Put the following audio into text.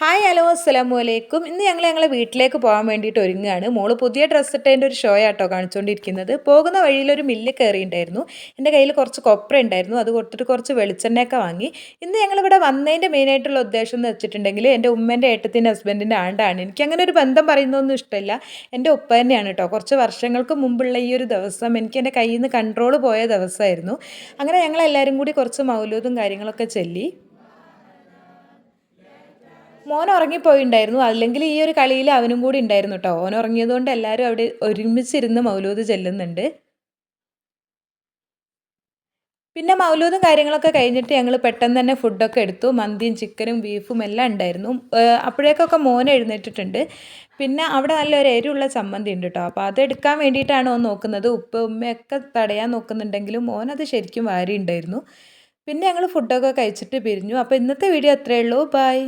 Hi hello അസ്സലാമു അലൈക്കും ഇന്ന് ഞങ്ങൾ ഞങ്ങളെ വീട്ടിലേക്ക് പോകാൻ വേണ്ടിയിട്ട് ഒരുങ്ങുകയാണ്. മോൾ പുതിയ ഡ്രസ്സ് ഇട്ടതിന്റെ ഒരു ഷോ ആട്ടോ കാണിച്ചുകൊണ്ടിരിക്കുന്നത് പോകുന്ന വഴിയിലൊരു മില്ല് കയറിയിട്ടുണ്ടായിരുന്നു എന്റെ കയ്യിൽ കുറച്ച് കൊപ്ര ഉണ്ടായിരുന്നു. അത് കൊടുത്തിട്ട് കുറച്ച് വെളിച്ചെണ്ണയൊക്കെ വാങ്ങി. ഇന്ന് ഞങ്ങളിവിടെ വന്നതിന്റെ മെയിനായിട്ടുള്ള ഉദ്ദേശം എന്ന് വെച്ചിട്ടുണ്ടെങ്കിൽ എന്റെ ഉമ്മേന്റെ ഏട്ടത്തിന്റെ ഹസ്ബൻഡിന്റെ ആണ്ടാണ്. എനിക്ക് അങ്ങനെ ഒരു ബന്ധം പറയുന്നതൊന്നും ഇഷ്ടമില്ല. എന്റെ ഉപ്പ തന്നെയാണ് കേട്ടോ കുറച്ച് വർഷങ്ങൾക്ക് മുമ്പുള്ള ഈ ഒരു ദിവസം എനിക്ക് എന്റെ കയ്യിൽ നിന്ന് കൺട്രോൾ പോയ ദിവസമായിരുന്നു. അങ്ങനെ ഞങ്ങളെല്ലാവരും കൂടി കുറച്ച് മൗലൂതും കാര്യങ്ങളൊക്കെ ചൊല്ലി. മോൻ ഉറങ്ങിപ്പോയിണ്ടായിരുന്നു. അല്ലെങ്കിൽ ഈ ഒരു കളിയിൽ അവനും കൂടി ഉണ്ടായിരുന്നു കേട്ടോ ഓൻ ഉറങ്ങിയതുകൊണ്ട് എല്ലാവരും അവിടെ ഒരുമിച്ചിരുന്ന് മൗലൂദ് ചെല്ലുന്നുണ്ട്. പിന്നെ മൗലൂദും കാര്യങ്ങളൊക്കെ കഴിഞ്ഞിട്ട് ഞങ്ങൾ പെട്ടെന്ന് തന്നെ ഫുഡൊക്കെ എടുത്തു. മന്തിയും ചിക്കനും ബീഫും എല്ലാം ഉണ്ടായിരുന്നു. അപ്പോഴേക്കൊക്കെ മോൻ എഴുന്നേറ്റിട്ടുണ്ട്. പിന്നെ അവിടെ നല്ലൊരു എരിവുള്ള ചമ്മന്തി ഉണ്ട് കേട്ടോ അപ്പോൾ അതെടുക്കാൻ വേണ്ടിയിട്ടാണ് ഓൻ നോക്കുന്നത്. ഉപ്പ് ഉമ്മയൊക്കെ തടയാൻ നോക്കുന്നുണ്ടെങ്കിലും മോൻ അത് ശരിക്കും വാരി ഉണ്ടായിരുന്നു പിന്നെ ഞങ്ങൾ ഫുഡൊക്കെ കഴിച്ചിട്ട് പിരിഞ്ഞു. അപ്പോൾ ഇന്നത്തെ വീഡിയോ അത്രയേ ഉള്ളൂ. ബൈ.